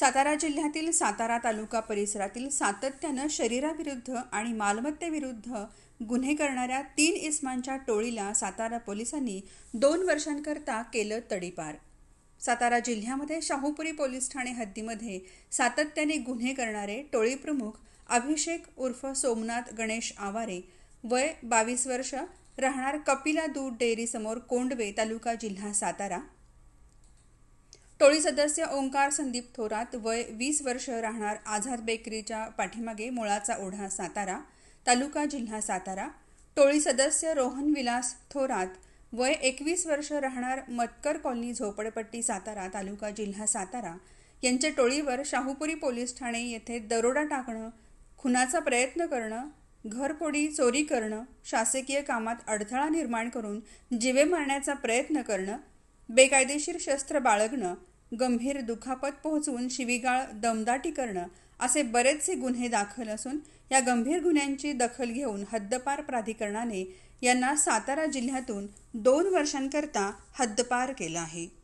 सातारा जिल्ह्यातील सातारा तालुका परिसरातील सातत्यानं शरीराविरुद्ध आणि मालमत्तेविरुद्ध गुन्हे करणाऱ्या तीन इस्मांच्या टोळीला सातारा पोलिसांनी दोन वर्षांकरता केलं तडीपार. सातारा जिल्ह्यामध्ये शाहूपुरी पोलीस ठाणे हद्दीमध्ये सातत्याने गुन्हे करणारे टोळी प्रमुख अभिषेक उर्फ सोमनाथ गणेश आवारे वय बावीस वर्ष राहणार कपिला दूध डेअरीसमोर कोंडवे तालुका जिल्हा सातारा. टोळी सदस्य ओंकार संदीप थोरात वय वीस वर्ष राहणार आझाद बेकरीच्या पाठीमागे मुळाचा ओढा सातारा तालुका जिल्हा सातारा. टोळी सदस्य रोहन विलास थोरात वय एकवीस वर्ष राहणार मतकर कॉलनी झोपडपट्टी सातारा तालुका जिल्हा सातारा. यांच्या टोळीवर शाहूपुरी पोलीस ठाणे येथे दरोडा टाकणं खुनाचा प्रयत्न करणं घरफोडी चोरी करणं शासकीय कामात अडथळा निर्माण करून जिवे मारण्याचा प्रयत्न करणं बेकायदेशीर शस्त्र बाळगणं गंभीर दुखापत पोहोचवून शिवीगाळ दमदाटी करणं असे बरेचसे गुन्हे दाखल असून या गंभीर गुन्ह्यांची दखल घेऊन हद्दपार प्राधिकरणाने यांना सातारा जिल्ह्यातून दोन वर्षांकरता हद्दपार केलं आहे.